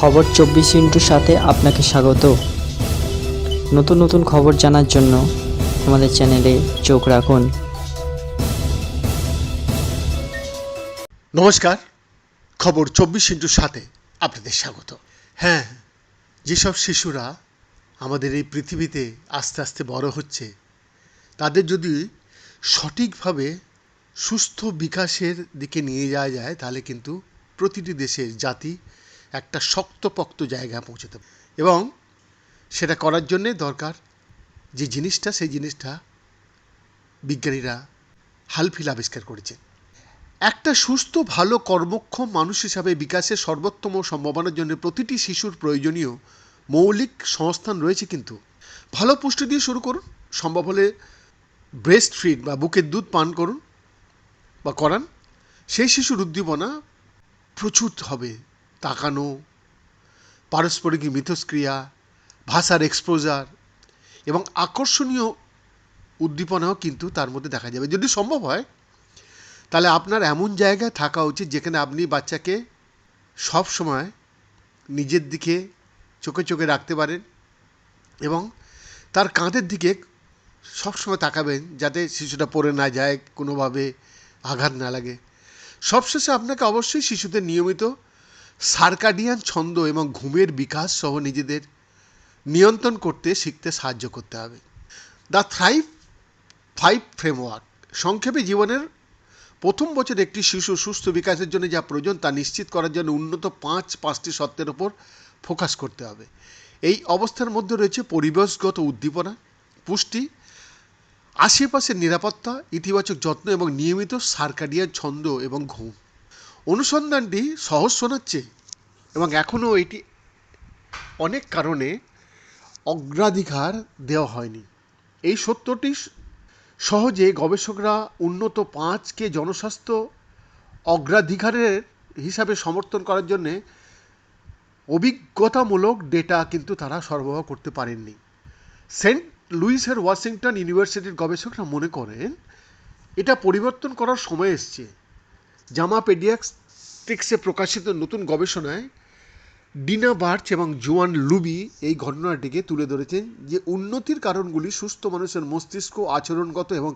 খবর চব্বিশ ইন্টুর সাথে আপনাকে স্বাগত। নতুন নতুন খবর জানার জন্য আমাদের চ্যানেলে চোখ রাখুন। নমস্কার, খবর চব্বিশ ইন্টুর সাথে আপনাদের স্বাগত। হ্যাঁ যেসব শিশুরা আমাদের এই পৃথিবীতে আস্তে আস্তে বড় হচ্ছে, তাদের যদি সঠিকভাবে সুস্থ বিকাশের দিকে নিয়ে যাওয়া যায়, তাহলে কিন্তু প্রতিটি দেশের জাতি একটা শক্তপোক্ত জায়গায় পৌঁছতে এবং সেটা করার জন্যে দরকার যে জিনিসটা, সেই জিনিসটা বিজ্ঞানীরা হালফিল আবিষ্কার করেছেন। একটা সুস্থ, ভালো, কর্মক্ষম মানুষ হিসাবে বিকাশের সর্বোত্তম সম্ভাবনার জন্য প্রতিটি শিশুর প্রয়োজনীয় মৌলিক সংস্থান রয়েছে কিন্তু। ভালো পুষ্টি দিয়ে শুরু করুন, সম্ভব হলে ব্রেস্ট ফিড বা বুকের দুধ পান করুন বা করান। সেই শিশুর উদ্দীপনা প্রচুর হবে। তাকানো, পারস্পরিক মিথস্ক্রিয়া, ভাষার এক্সপোজার এবং আকর্ষণীয় উদ্দীপনাও কিন্তু তার মধ্যে দেখা যাবে। যদি সম্ভব হয়, তাহলে আপনার এমন জায়গায় থাকা উচিত যেখানে আপনি বাচ্চাকে সব সময় নিজের দিকে চোখে চোখে রাখতে পারেন এবং তার কাঁধের দিকে সবসময় তাকাবেন যাতে শিশুটা পড়ে না যায়, কোনোভাবে আঘাত না লাগে। সবশেষে আপনাকে অবশ্যই শিশুদের নিয়মিত সার্কাডিয়ান ছন্দ এবং ঘুমের বিকাশ সহ নিজেদের নিয়ন্ত্রণ করতে শিখতে সাহায্য করতে হবে। দ্য থ্রাইভ ফাইভ ফ্রেমওয়ার্ক সংক্ষেপে জীবনের প্রথম বছর একটি শিশু সুস্থ বিকাশের জন্য যা প্রয়োজন তা নিশ্চিত করার জন্য উন্নত পাঁচ, পাঁচটি সত্ত্বের ওপর ফোকাস করতে হবে। এই অবস্থার মধ্যে রয়েছে পরিবেশগত উদ্দীপনা, পুষ্টি, আশেপাশের নিরাপত্তা, ইতিবাচক যত্ন এবং নিয়মিত সার্কাডিয়ান ছন্দ এবং ঘুম। অনুসন্ধানটি সহজ শোনাচ্ছে এবং এখনও এটি অনেক কারণে অগ্রাধিকার দেওয়া হয়নি। এই সত্যটি সহজে গবেষকরা উন্নত পাঁচকে জনস্বাস্থ্য অগ্রাধিকারের হিসাবে সমর্থন করার জন্যে অভিজ্ঞতামূলক ডেটা কিন্তু তারা সরবরাহ করতে পারেননি। সেন্ট লুইসের ওয়াশিংটন ইউনিভার্সিটির গবেষকরা মনে করেন, এটা পরিবর্তন করার সময় এসছে। জামা পেডিয়াট্রিক্সে প্রকাশিত নতুন গবেষণায় ডিনা বার্চ এবং জোয়ান লুবি এই ঘটনাটিকে তুলে ধরেছেন যে উন্নতির কারণগুলি সুস্থ মানুষের মস্তিষ্ক, আচরণগত এবং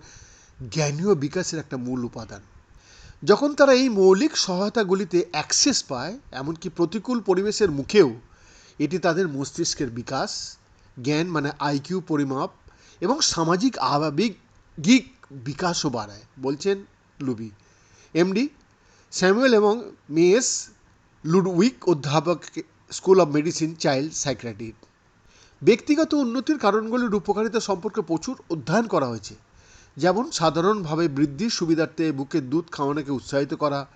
জ্ঞানীয় বিকাশের একটা মূল উপাদান। যখন তারা এই মৌলিক সহায়তাগুলিতে অ্যাক্সেস পায়, এমনকি প্রতিকূল পরিবেশের মুখেও, এটি তাদের মস্তিষ্কের বিকাশ, জ্ঞান মানে আইকিউ পরিমাপ এবং সামাজিক, আবেগিক বিকাশও বাড়ায়, বলছেন লুবি। এমডি স্যামুয়েল এবং মেয়েস লুডউইক অধ্যাপক school of medicine child psychiatry ব্যক্তিগত উন্নতির কারণগুলির উপকারিতা সম্পর্কে প্রচুর অধ্যয়ন করা হয়েছে। যেমন, সাধারণভাবে বৃদ্ধির সুবিধার্থে বুকের দুধ খাওয়ানোকে উৎসাহিত করা,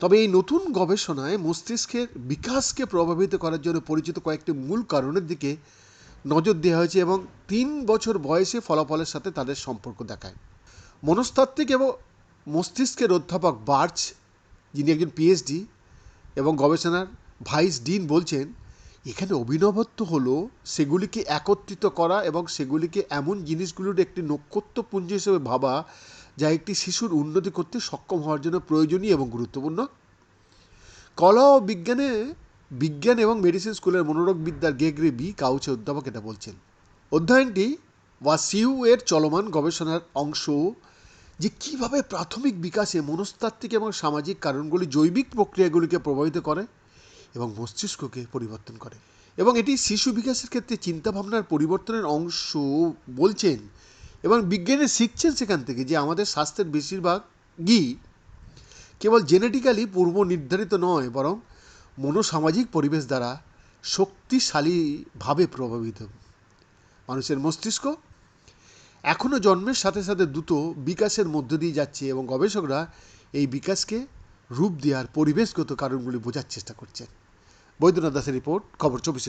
তবে এই নতুন গবেষণায় মস্তিষ্কের বিকাশকে প্রভাবিত করার জন্য পরিচিত কয়েকটি মূল কারণের দিকে নজর দেওয়া হয়েছে এবং তিন বছর বয়সে ফলাফলের সাথে তাদের সম্পর্ক দেখায়। মনস্তাত্ত্বিক এবং মস্তিষ্কের অধ্যাপক বার্চ যিনি একজন পিএইচডি এবং গবেষণার ভাইস ডিন বলছেন, এখানে অভিনবত্ব হলো সেগুলিকে একত্রিত করা এবং সেগুলিকে এমন জিনিসগুলোর একটি নক্ষত্রপুঞ্জ হিসেবে ভাবা যা একটি শিশুর উন্নতি করতে সক্ষম হওয়ার জন্য প্রয়োজনীয় এবং গুরুত্বপূর্ণ। কলা ও বিজ্ঞানে, বিজ্ঞান এবং মেডিসিন স্কুলের মনোরোগ বিদ্যার গেগরি বি কাউচে অধ্যাপক এটা বলছেন। অধ্যয়নটি ওয়াসিউ এর চলমান গবেষণার অংশ যে কীভাবে প্রাথমিক বিকাশে মনস্তাত্ত্বিক এবং সামাজিক কারণগুলি জৈবিক প্রক্রিয়াগুলিকে প্রভাবিত করে এবং মস্তিষ্ককে পরিবর্তন করে। এবং এটি শিশু বিকাশের ক্ষেত্রে চিন্তাভাবনার পরিবর্তনের অংশ বলছেন এবং বিজ্ঞানে শিখছেন সেখান থেকে যে আমাদের স্বাস্থ্যের বেশিরভাগই কেবল জেনেটিক্যালি পূর্ব নির্ধারিত নয়, বরং মনোসামাজিক পরিবেশ দ্বারা শক্তিশালীভাবে প্রভাবিত। মানুষের মস্তিষ্ক এখনও জন্মের সাথে সাথে দ্রুত বিকাশের মধ্য দিয়ে যাচ্ছে এবং গবেষকরা এই বিকাশকে রূপ দেওয়ার পরিবেশগত কারণগুলি বোঝার চেষ্টা করছেন। বৈদ্যনাথ দাসের রিপোর্ট, খবর চব্বিশ